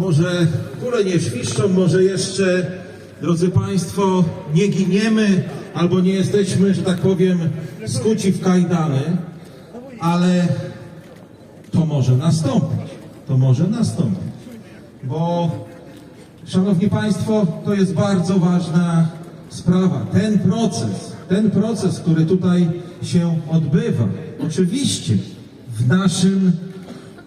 może kule nie świszczą, może jeszcze, drodzy Państwo, nie giniemy albo nie jesteśmy, że tak powiem, skuci w kajdany, ale to może nastąpić. To może nastąpić. Bo, Szanowni Państwo, to jest bardzo ważna sprawa. Ten proces, ten proces, który tutaj się odbywa, oczywiście w naszym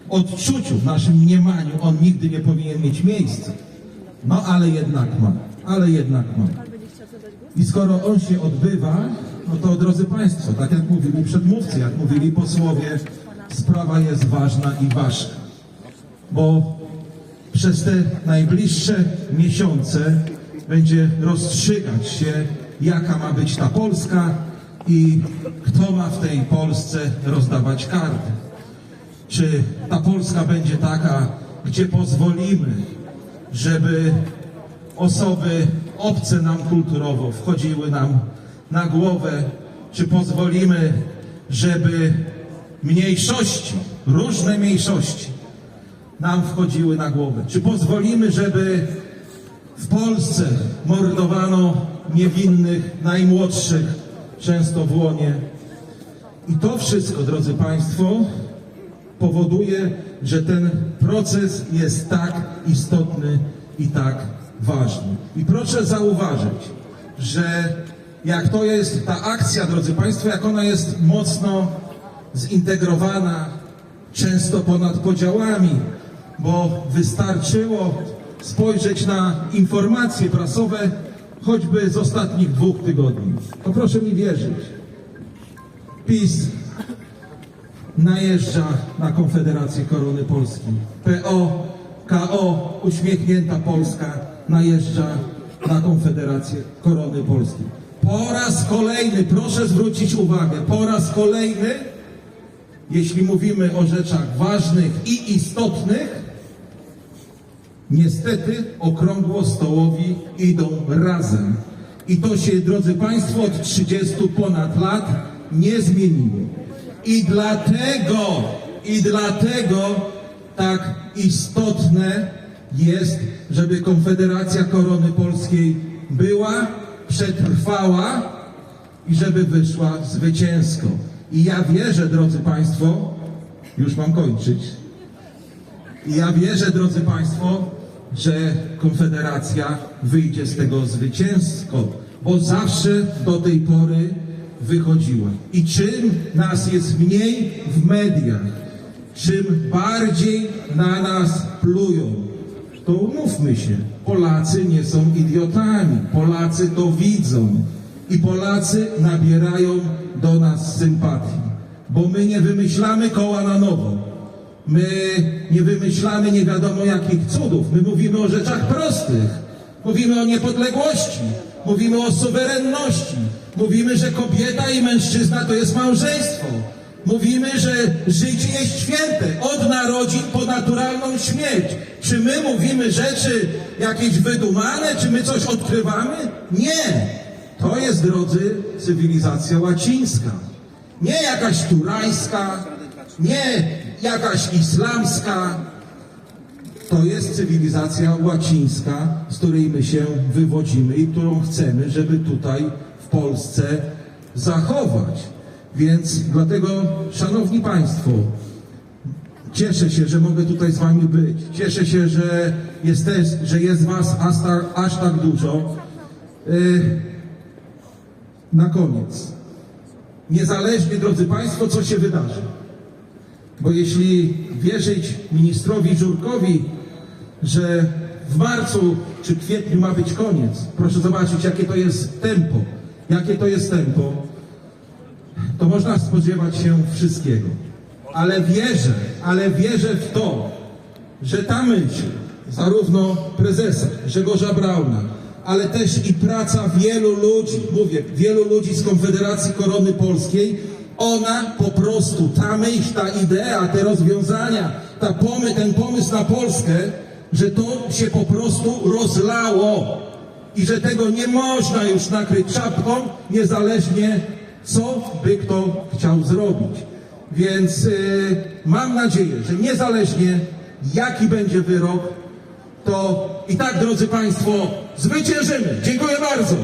odczuciu, w naszym mniemaniu, on nigdy nie powinien mieć miejsca. No ale jednak ma, ale jednak ma. I skoro on się odbywa, no to drodzy Państwo, tak jak mówili przedmówcy, jak mówili posłowie, sprawa jest ważna i ważka. Bo przez te najbliższe miesiące będzie rozstrzygać się, jaka ma być ta Polska i kto ma w tej Polsce rozdawać karty. Czy ta Polska będzie taka, gdzie pozwolimy, żeby osoby obce nam kulturowo wchodziły nam na głowę, czy pozwolimy, żeby mniejszości, różne mniejszości nam wchodziły na głowę? Czy pozwolimy, żeby w Polsce mordowano niewinnych, najmłodszych, często w łonie? I to wszystko, drodzy Państwo, powoduje, że ten proces jest tak istotny i tak ważny. I proszę zauważyć, że jak to jest ta akcja, drodzy Państwo, jak ona jest mocno zintegrowana, często ponad podziałami, bo wystarczyło spojrzeć na informacje prasowe choćby z ostatnich dwóch tygodni. To proszę mi wierzyć. PiS najeżdża na Konfederację Korony Polskiej. PO, KO, uśmiechnięta Polska najeżdża na Konfederację Korony Polskiej. Po raz kolejny, proszę zwrócić uwagę, po raz kolejny, jeśli mówimy o rzeczach ważnych i istotnych, niestety okrągło stołowi idą razem. I to się, drodzy Państwo, od 30 ponad lat nie zmieniło. I dlatego, i dlatego tak istotne jest, żeby Konfederacja Korony Polskiej była, przetrwała i żeby wyszła zwycięsko. I ja wierzę, drodzy Państwo, już mam kończyć, i ja wierzę, drodzy Państwo, że Konfederacja wyjdzie z tego zwycięsko, bo zawsze do tej pory wychodziła. I czym nas jest mniej w mediach, czym bardziej na nas plują, to umówmy się, Polacy nie są idiotami, Polacy to widzą i Polacy nabierają do nas sympatii, bo my nie wymyślamy koła na nowo. My nie wymyślamy nie wiadomo jakich cudów. My mówimy o rzeczach prostych. Mówimy o niepodległości. Mówimy o suwerenności. Mówimy, że kobieta i mężczyzna to jest małżeństwo. Mówimy, że życie jest święte. Od narodzin po naturalną śmierć. Czy my mówimy rzeczy jakieś wydumane? Czy my coś odkrywamy? Nie. To jest, drodzy, cywilizacja łacińska. Nie jakaś turajska, nie jakaś islamska. To jest cywilizacja łacińska, z której my się wywodzimy i którą chcemy, żeby tutaj w Polsce zachować. Więc dlatego, Szanowni Państwo, cieszę się, że mogę tutaj z Wami być. Cieszę się, że jest, też, że jest Was aż tak, aż tak dużo. Yy, na koniec. Niezależnie, drodzy Państwo, co się wydarzy. Bo jeśli wierzyć ministrowi Żurkowi, że w marcu czy kwietniu ma być koniec, proszę zobaczyć, jakie to jest tempo. Jakie to jest tempo, to można spodziewać się wszystkiego. Ale wierzę, ale wierzę w to, że ta myśl, zarówno prezesa Grzegorza Brauna, ale też i praca wielu ludzi, mówię, wielu ludzi z Konfederacji Korony Polskiej, ona po prostu, ta myśl, ta idea, te rozwiązania, ta pomy, ten pomysł na Polskę, że to się po prostu rozlało i że tego nie można już nakryć czapką, niezależnie co by kto chciał zrobić. Więc yy, mam nadzieję, że niezależnie jaki będzie wyrok, to i tak, drodzy Państwo, zwyciężymy. Dziękuję bardzo.